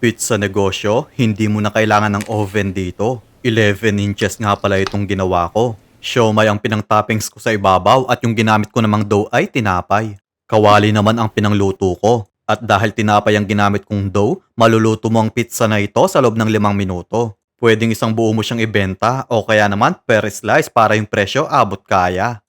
Pizza negosyo, hindi mo na kailangan ng oven dito. 11 inches nga pala itong ginawa ko. Siomay ang pinang-toppings ko sa ibabaw at yung ginamit ko namang dough ay tinapay. Kawali naman ang pinangluto ko. At dahil tinapay ang ginamit kong dough, maluluto mo ang pizza na ito sa loob ng limang minuto. Pwedeng isang buo mo siyang ibenta o kaya naman per slice para yung presyo abot kaya.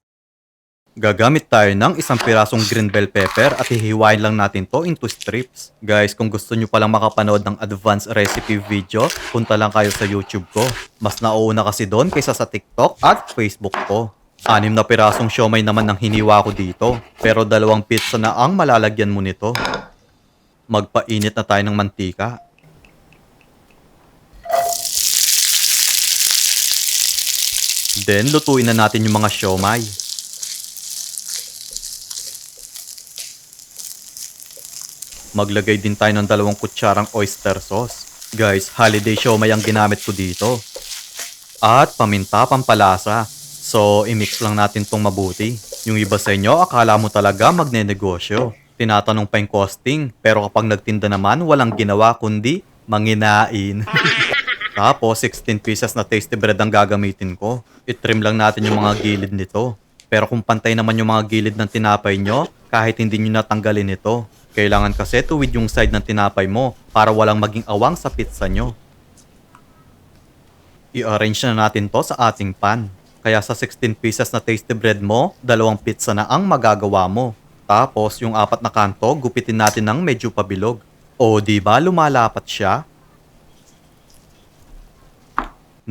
Gagamit tayo ng isang pirasong green bell pepper at hihiwain lang natin to into strips. Guys, kung gusto nyo palang makapanood ng advanced recipe video, punta lang kayo sa YouTube ko. Mas nauuna kasi doon kaysa sa TikTok at Facebook ko. Anim na pirasong siomay naman ang hiniwa ko dito, pero dalawang pizza na ang malalagyan mo nito. Magpainit na tayo ng mantika. Then, lutuin na natin yung mga siomay. Maglagay din tayo ng dalawang kutsarang oyster sauce. Guys, holiday siomay ang ginamit ko dito. At paminta pampalasa. So, i-mix lang natin tong mabuti. Yung iba sa inyo, akala mo talaga magnenegosyo. Tinatanong pa yung costing, pero kapag nagtinda naman, walang ginawa kundi manginain. Tapos, 16 pieces na tasty bread ang gagamitin ko. I-trim lang natin yung mga gilid nito. Pero kung pantay naman yung mga gilid ng tinapay nyo, kahit hindi nyo natanggalin ito. Kailangan kasi tuwid yung side ng tinapay mo para walang maging awang sa pizza nyo. I-arrange na natin to sa ating pan. Kaya sa 16 pieces na tasty bread mo, dalawang pizza na ang magagawa mo. Tapos yung apat na kanto, gupitin natin ng medyo pabilog. O di ba lumalapat siya?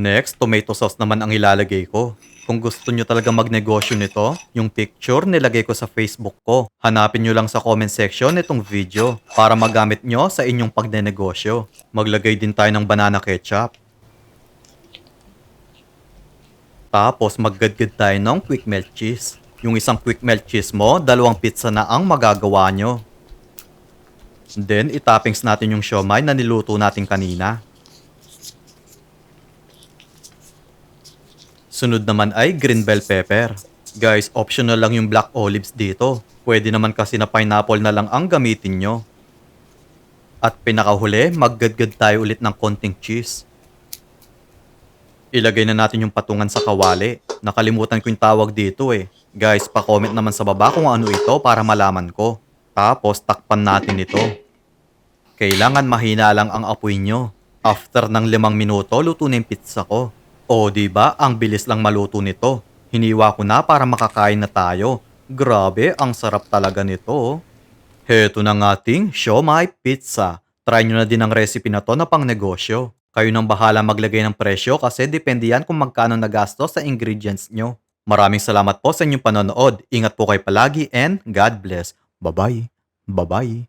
Next, tomato sauce naman ang ilalagay ko. Kung gusto nyo talaga magnegosyo nito, yung picture nilagay ko sa Facebook ko. Hanapin nyo lang sa comment section itong video para magamit nyo sa inyong pagnenegosyo. Maglagay din tayo ng banana ketchup. Tapos maggadgad tayo ng quick melt cheese. Yung isang quick melt cheese mo, dalawang pizza na ang magagawa nyo. Then, itoppings natin yung siomay na niluto natin kanina. Sunod naman ay green bell pepper. Guys, optional lang yung black olives dito. Pwede naman kasi na pineapple na lang ang gamitin nyo. At pinakahuli, maggadgad tayo ulit ng konting cheese. Ilagay na natin yung patungan sa kawali. Nakalimutan ko yung tawag dito eh. Guys, pa-comment naman sa baba kung ano ito para malaman ko. Tapos, takpan natin ito. Kailangan mahina lang ang apoy nyo. After ng limang minuto, luto na yung pizza ko. O, di ba? Ang bilis lang maluto nito. Hiniwa ko na para makakain na tayo. Grabe, ang sarap talaga nito. oh. Heto na ng ating siomay pizza. Try nyo na din ang recipe na to na pang negosyo. Kayo nang bahala maglagay ng presyo kasi depende yan kung magkano nagasto sa ingredients nyo. Maraming salamat po sa inyong panonood. Ingat po kayo palagi and God bless. Bye-bye. Bye-bye.